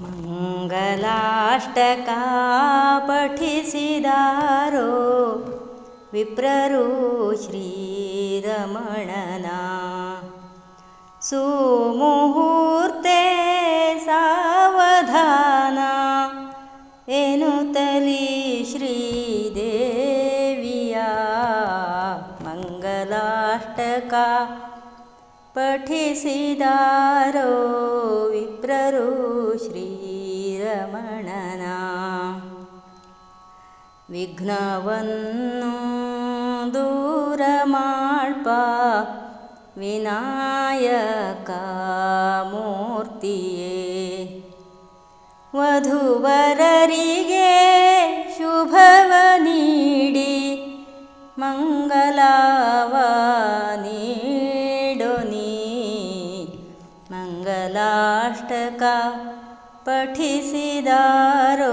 मङ्गलाष्टका पठिसिदारो विप्ररु श्रीरमणना सुमुहूर्ते पठिसिदारो विप्ररु श्रीरमणना। विघ्नवन्नु दूरमाळ्पा विनायकामूर्तिये। वधुवररिगे शुभवनीडि मङ्गलावानी पठिसिदारो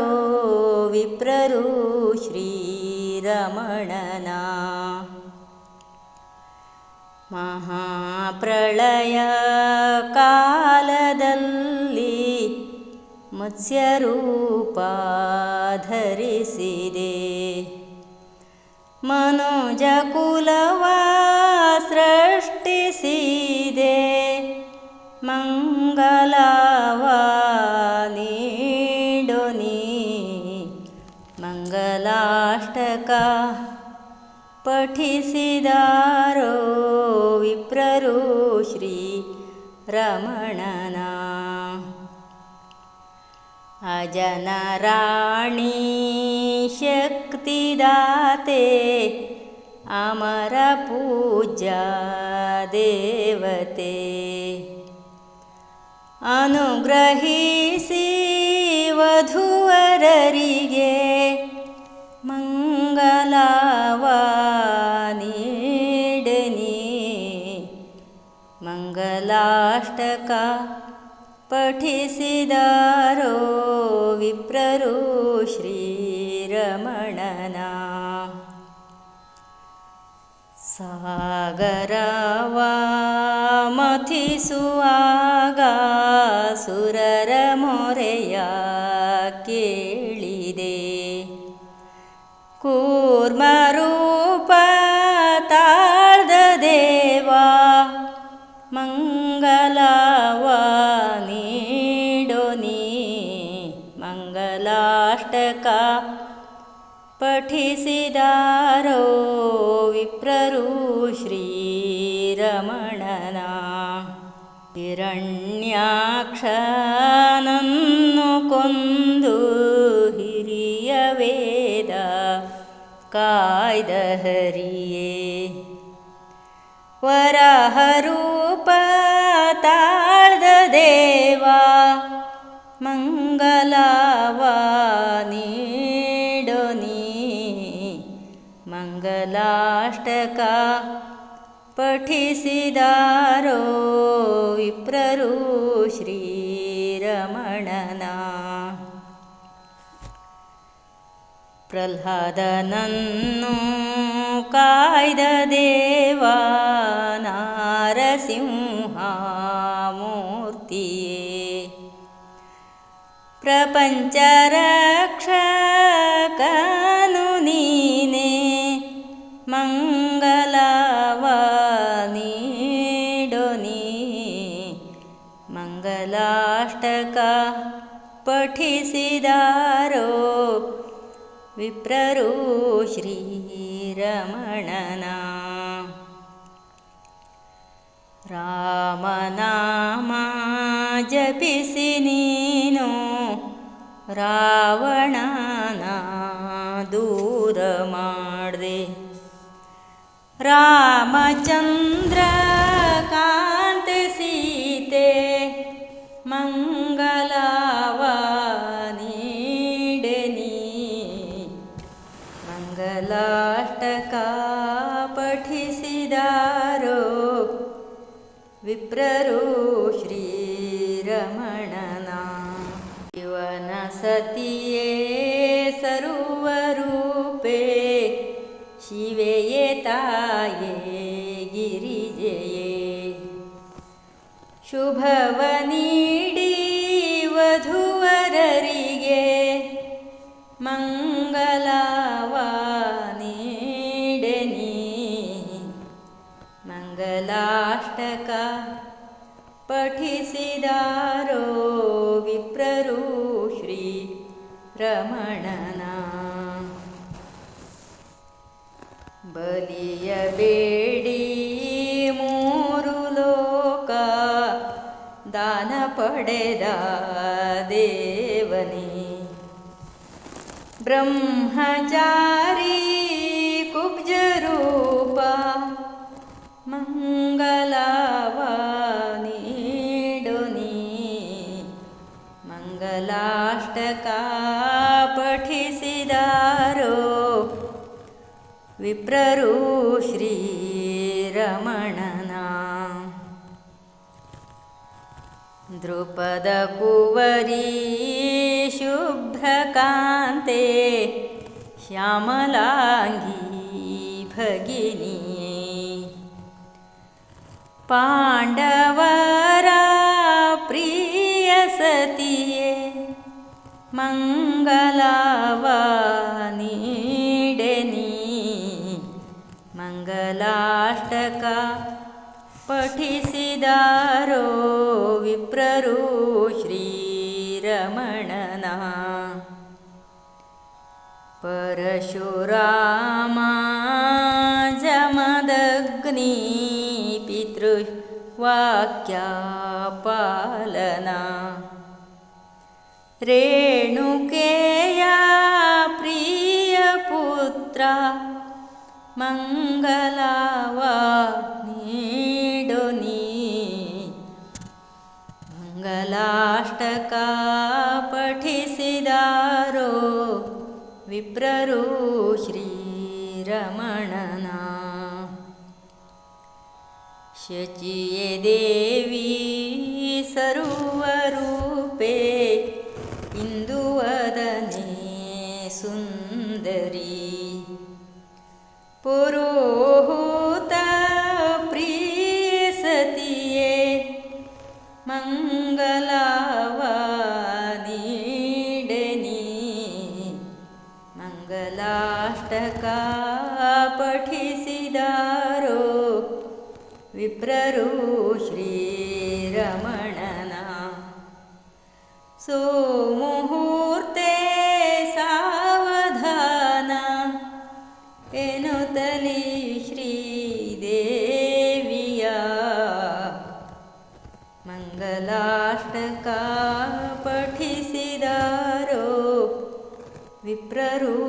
विप्ररु श्रीरमणना। महाप्रलयकालदल्लि मत्स्यरूपा मनुजकुलवा सृष्टिसिदे मङ्गलावानीडोनी मङ्गलाष्टका पठिसिदारो विप्ररु श्रीरमणना अजनराणी शक्तिदाते अमरपूजा देवते अनुग्रहीसि वधुवररिगे मङ्गलावानीडनी मङ्गलाष्टका पठिसिदारो विप्ररु श्रीरमणना। सागरवामथिसुआगा सुरर केळिदे कूर्मरूप ताळ्द देवा मङ्गलावानीडोनी मङ्गलाष्टका पठिसिदारो विप्ररु श्रीरमणना हिरण्याक्षनन्नु कोन्दु काय्दहरिये। वराहरूप ताळ्द देवा मङ्गलावानीडोनी मङ्गलाष्टका पठिसिदारो विप्ररु प्रह्लादनन्नु काय्द देवा नारसिंहामूर्तिये प्रपञ्चरक्षकनु विप्ररो श्रीरमणना रामनामा जपिसि नीनो रावणना दूरमाड्दे रामचन्द्र ಮಂಗಲಾಷ್ಟಕ ಪಠಿಸಿದಾರೋ ವಿಪ್ರರು ಶ್ರೀರಮಣನ ಶಿವನ ಸತಿಯೇ ಸರ್ವರೂಪೇ ಶಿವೆಯೇ ತಾಯೇ ಗಿರಿಜೆಯೇ ಶುಭವ रमणना बलिय बेडी ಮೂರು ಲೋಕ ದಾನ ಪಡೆದ ದೇವನೇ ಬ್ರಹ್ಮಚಾರಿ विप्र श्रीरमणना द्रुपदकुवरी शुभ्रकान्ते श्यामलाङ्गी भगिनी। पाण्डवरा प्रियसतिये मङ्गला मङ्गलाष्टका पठिसिदारो विप्ररु श्रीरमणना परशुरामा जमदग्नि पितृवाक्यापालना रेणुकेया प्रियपुत्रा मङ्गलावा मङ्गलाष्टका पठिसिदारो विप्ररु श्रीरमणना शचिये देवी सर्वरूपे इन्दुवदने सुन्दरी पुरोहूत प्रियसतिये मङ्गलावानीडनी मङ्गलाष्टका पठिसिदारो विप्ररु श्रीरमणना। सोमुहूर्ते पठिसिदारो विप्ररु श्रीरमण